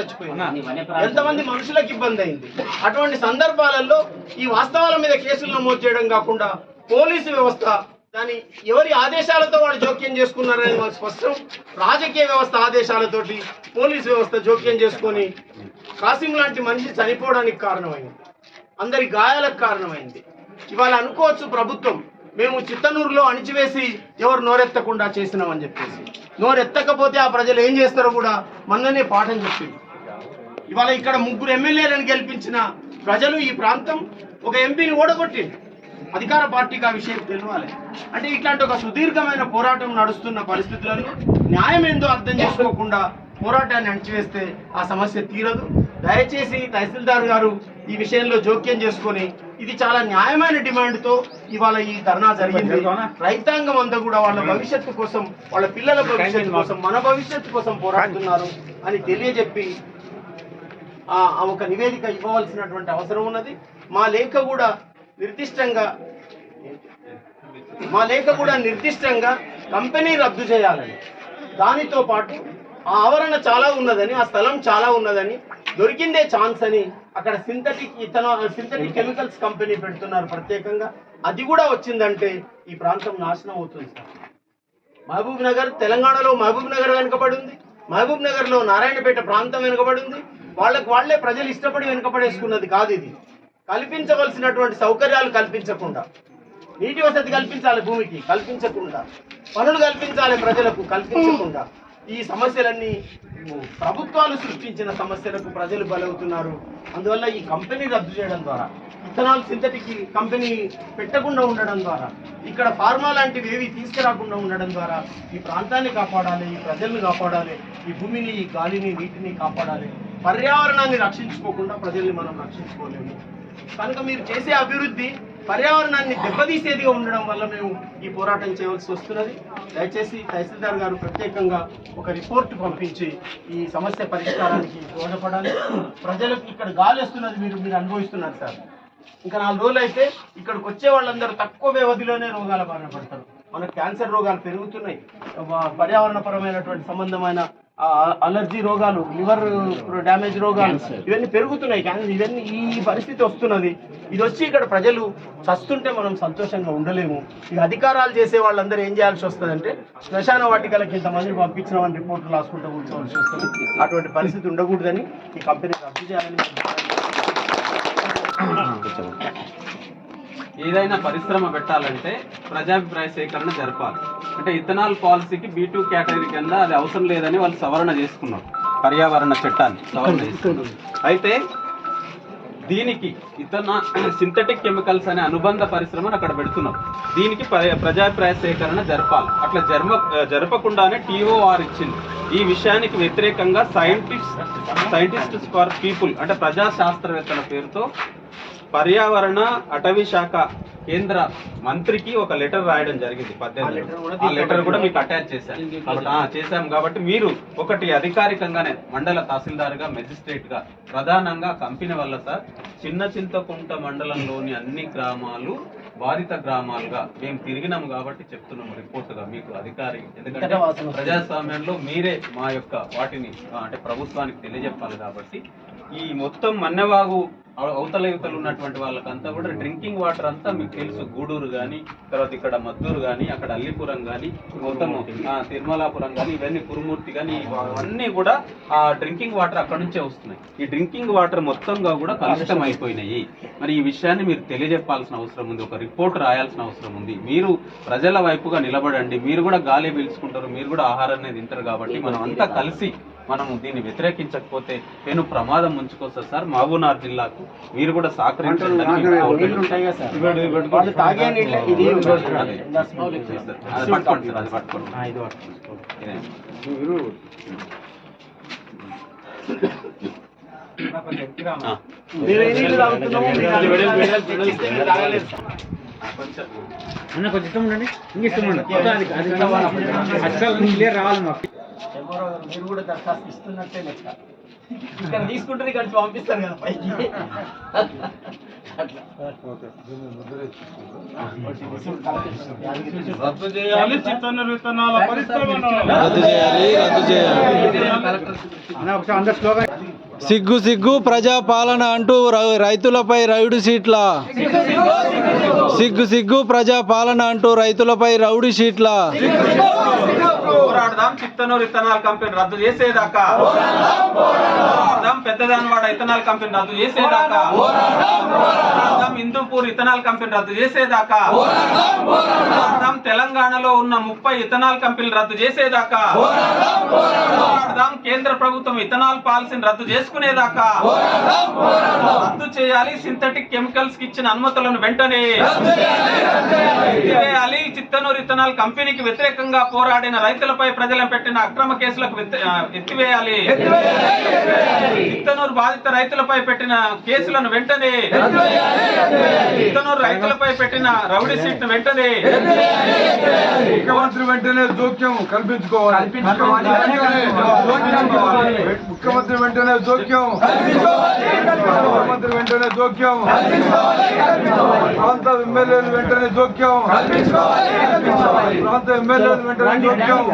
చచ్చిపోయింది. ఎంతమంది మనుషులకు ఇబ్బంది అయింది? అటువంటి సందర్భాలలో ఈ వాస్తవాల మీద కేసులు నమోదు చేయడం కాకుండా పోలీసు వ్యవస్థ దాని ఎవరి ఆదేశాలతో వాళ్ళు జోక్యం చేసుకున్నారని మాకు స్పష్టం. రాజకీయ వ్యవస్థ ఆదేశాలతోటి పోలీసు వ్యవస్థ జోక్యం చేసుకొని కాసిం లాంటి మనిషి చనిపోవడానికి కారణమైంది. అందరి గాయాలకు కారణమైంది. ఇవాళ అనుకోవచ్చు ప్రభుత్వం మేము చిత్తనూరులో అణిచివేసి ఎవరు నోరెత్తకుండా చేసినామని చెప్పేసి. నోరెత్తకపోతే ఆ ప్రజలు ఏం చేస్తారో కూడా మొన్ననే పాఠం చెప్పింది. ఇవాళ ఇక్కడ ముగ్గురు ఎమ్మెల్యేలను గెలిపించిన ప్రజలు ఈ ప్రాంతం ఒక ఎంపీని ఓడగొట్టింది అధికార పార్టీకి ఆ విషయం తెలియాలి అంటే ఇట్లాంటి ఒక సుదీర్ఘమైన పోరాటం నడుస్తున్న పరిస్థితులలో న్యాయం ఏందో అర్థం చేసుకోకుండా పోరాటాన్ని అణిచివేస్తే ఆ సమస్య తీరదు. దయచేసి తహసీల్దార్ గారు ఈ విషయంలో జోక్యం చేసుకొని ఇది చాలా న్యాయమైన డిమాండ్తో ఇవాళ ఈ ధర్నా జరిగింది. రైతాంగం అంతా కూడా వాళ్ళ భవిష్యత్తు కోసం వాళ్ళ పిల్లల భవిష్యత్తు కోసం మన భవిష్యత్తు కోసం పోరాడుతున్నారు అని తెలియజెప్పి ఒక నివేదిక ఇవ్వవలసినటువంటి అవసరం ఉన్నది. మా లేఖ కూడా నిర్దిష్టంగా మా లేఖ కూడా నిర్దిష్టంగా కంపెనీ రద్దు చేయాలని. దానితో పాటు ఆ ఆవరణ చాలా ఉన్నదని ఆ స్థలం చాలా ఉన్నదని దొరికిందే ఛాన్స్ అని అక్కడ సింథటిక్ ఇథనా సింథటిక్ కెమికల్స్ కంపెనీ పెడుతున్నారు ప్రత్యేకంగా. అది కూడా వచ్చిందంటే ఈ ప్రాంతం నాశనం అవుతుంది సార్. మహబూబ్ నగర్ తెలంగాణలో మహబూబ్ నగర్ వెనుకబడి ఉంది. మహబూబ్ నగర్లో నారాయణపేట ప్రాంతం వెనుకబడింది. వాళ్ళకు వాళ్ళే ప్రజలు ఇష్టపడి వెనుకబడేసుకున్నది కాదు ఇది. కల్పించవలసినటువంటి సౌకర్యాలు కల్పించకుండా. నీటి వసతి కల్పించాలి భూమికి కల్పించకుండా. పనులు కల్పించాలి ప్రజలకు కల్పించకుండా. ఈ సమస్యలన్నీ ప్రభుత్వాలు సృష్టించిన సమస్యలకు ప్రజలు బలవుతున్నారు. అందువల్ల ఈ కంపెనీ రద్దు చేయడం ద్వారా ఇథనాల్ సింథటిక్ కంపెనీ పెట్టకుండా ఉండడం ద్వారా ఇక్కడ ఫార్మా లాంటివి ఏవి తీసుకురాకుండా ఉండడం ద్వారా ఈ ప్రాంతాన్ని కాపాడాలి ఈ ప్రజల్ని కాపాడాలి ఈ భూమిని ఈ గాలిని నీటిని కాపాడాలి. పర్యావరణాన్ని రక్షించుకోకుండా ప్రజల్ని మనం రక్షించుకోలేము. కనుక మీరు చేసే అభివృద్ధి పర్యావరణాన్ని దెబ్బతీసేదిగా ఉండడం వల్ల మేము ఈ పోరాటం చేయవలసి వస్తున్నది. దయచేసి తహసీల్దార్ గారు ప్రత్యేకంగా ఒక రిపోర్ట్ పంపించి ఈ సమస్య పరిష్కారానికి దోహదపడాలి. ప్రజలకు ఇక్కడ గాలి వస్తున్నది మీరు మీరు అనుభవిస్తున్నారు సార్. ఇంకా నాలుగు రోజులు అయితే ఇక్కడికి వచ్చే వాళ్ళందరూ తక్కువ వ్యవధిలోనే రోగాల బారిన పడతారు. మనకు క్యాన్సర్ రోగాలు పెరుగుతున్నాయి. పర్యావరణపరమైనటువంటి సంబంధమైన అలర్జీ రోగాలు లివర్ డ్యామేజ్ రోగాలు ఇవన్నీ పెరుగుతున్నాయి. కానీ ఇవన్నీ ఈ పరిస్థితి వస్తున్నది. ఇది వచ్చి ఇక్కడ ప్రజలు చస్తుంటే మనం సంతోషంగా ఉండలేము. ఇక అధికారాలు చేసే వాళ్ళందరూ ఏం చేయాల్సి వస్తుందంటే శ్మశాన వాటికలకి ఇంతమంది పంపించిన వాళ్ళ రిపోర్ట్లు రాసుకుంటూ కూర్చోవలసి వస్తుంది. అటువంటి పరిస్థితి ఉండకూడదని ఈ కంపెనీ రద్దు చేయాలని ఏదైనా పరిశ్రమ పెట్టాలంటే ప్రజాభిప్రాయ సేకరణ జరపాలి. అంటే ఇథనాల్ పాలసీకి బీ టూ కేటగిరీ కింద అది అవసరం లేదని వాళ్ళు సవరణ చేసుకున్నారు. పర్యావరణ చట్టాన్ని సవరణ చేసుకున్నారు. అయితే దీనికి ఇతన సింథటిక్ కెమికల్స్ అనే అనుబంధ పరిశ్రమను అక్కడ పెడుతున్నాం. దీనికి ప్ర- ప్రజాభిప్రాయ సేకరణ జరపాలి. అట్లా జరమ జరపకుండానే టీఓఆర్ ఇచ్చింది. ఈ విషయానికి వ్యతిరేకంగా సైంటిస్ట్ సైంటిస్ట్స్ ఫర్ పీపుల్ అంటే ప్రజా శాస్త్రవేత్తల పేరుతో పర్యావరణ అటవీ శాఖ కేంద్ర మంత్రికి ఒక లెటర్ రాయడం జరిగింది పద్దెనిమిది ఆ లెటర్ కూడా మీకు అటాచ్ చేశాను. ఆ, చేశాం కాబట్టి మీరు ఒకటి అధికారికంగానే మండల తహసీల్దార్గా మెజిస్ట్రేట్గా ప్రధానంగా కంపెనీ వల్ల సార్ చిన్న చింతకుంట మండలంలోని అన్ని గ్రామాలు బాధిత గ్రామాలుగా మేము తిరిగినాం కాబట్టి చెప్తున్నాము రిపోర్ట్గా మీకు అధికారి. ఎందుకంటే ప్రజాస్వామ్యంలో మీరే మా యొక్క వాటిని అంటే ప్రభుత్వానికి తెలియజెప్పాలి కాబట్టి ఈ మొత్తం మన్నెవాగు అవ- అవతల యువతలు ఉన్నటువంటి వాళ్ళకంతా కూడా డ్రింకింగ్ వాటర్ అంతా మీకు తెలుసు. గూడూరు కానీ తర్వాత ఇక్కడ మద్దూరు కానీ అక్కడ అల్లిపురం కానీ మొత్తం తిరుమలాపురం కానీ ఇవన్నీ కురుమూర్తి కానీ అన్నీ కూడా ఆ డ్రింకింగ్ వాటర్ అక్కడ నుంచే వస్తున్నాయి. ఈ డ్రింకింగ్ వాటర్ మొత్తంగా కూడా కలుషితం అయిపోయినాయి. మరి ఈ విషయాన్ని మీరు తెలియజెప్పాల్సిన అవసరం ఉంది. ఒక రిపోర్ట్ రాయాల్సిన అవసరం ఉంది. మీరు ప్రజల వైపుగా నిలబడండి. మీరు కూడా గాలి పీల్చుకుంటారు. మీరు కూడా ఆహారాన్ని తింటారు కాబట్టి మనం అంతా కలిసి మనము దీన్ని వ్యతిరేకించకపోతే పెను ప్రమాదం ఉంచుకొస్తారు సార్ మహబూబ్నగర్ జిల్లాకు మీరు కూడా సహకరించండి. కొంచెం కొంచెం ఉండండి. ఇంక ఇష్టం ఉండండి. క్లియర్ రావాలి మాకు. మీరు కూడా దరఖాస్తు ఇస్తున్నట్టే లెక్క. ఇక్కడ తీసుకుంటే ఇక్కడ పంపిస్తారు కదా పైకి. రద్దు చేయాలి చిత్తన్న విత్తనాల పరిశ్రమను రద్దు చేయాలి. రద్దు చేయాలి. అన్న ఒకసారి అందరు స్లోగా సిగ్గు సిగ్గు ప్రజా పాలన అంటూ రైతులపై రౌడీ షీట్ల. సిగ్గు సిగ్గు ప్రజా పాలన అంటూ రైతులపై రౌడీ షీట్ల. పోరాడదాం చిత్తనూరు ఇత్తనాల కంపెనీ రద్దు చేసేదాకా. పెద్దదానివాడ ఇథనాల్ కంపెనీ రద్దు చేసేదాకా. హిందూపూర్ ఇథనాల్ కంపెనీ రద్దు చేసేదాకా. పోరాడదాం తెలంగాణలో ఉన్న ముప్పై ఇథనాల్ కంపెనీలు రద్దు చేసేదాకా. పోరాడదాం కేంద్ర ప్రభుత్వం ఇథనాల్ పాలసీని రద్దు చేసుకునేదాకా. రద్దు చేయాలి సింథటిక్ కెమికల్స్కి ఇచ్చిన అనుమతులను వెంటనే. ఎత్తివేయాలి చిత్తనూరు ఇథనాల్ కంపెనీకి వ్యతిరేకంగా పోరాడిన రైతులపై ప్రజలను పెట్టిన అక్రమ కేసులకు ఎత్తివేయాలి. ఇత్తనూరు బాధిత రైతులపై పెట్టిన కేసులను వెంటనే ఇత్తనూరు రైతులపై పెట్టిన రౌడీ సీట్ను వెంటనే ముఖ్యమంత్రి వెంటనే జోక్యం కల్పించుకోవాలి. ముఖ్యమంత్రి వెంటనే జోక్యం. ముఖ్యమంత్రి వెంటనే జోక్యం. ప్రాంత ఎమ్మెల్యేలు వెంటనే జోక్యం. ప్రాంత ఎమ్మెల్యేలు వెంటనే జోక్యం.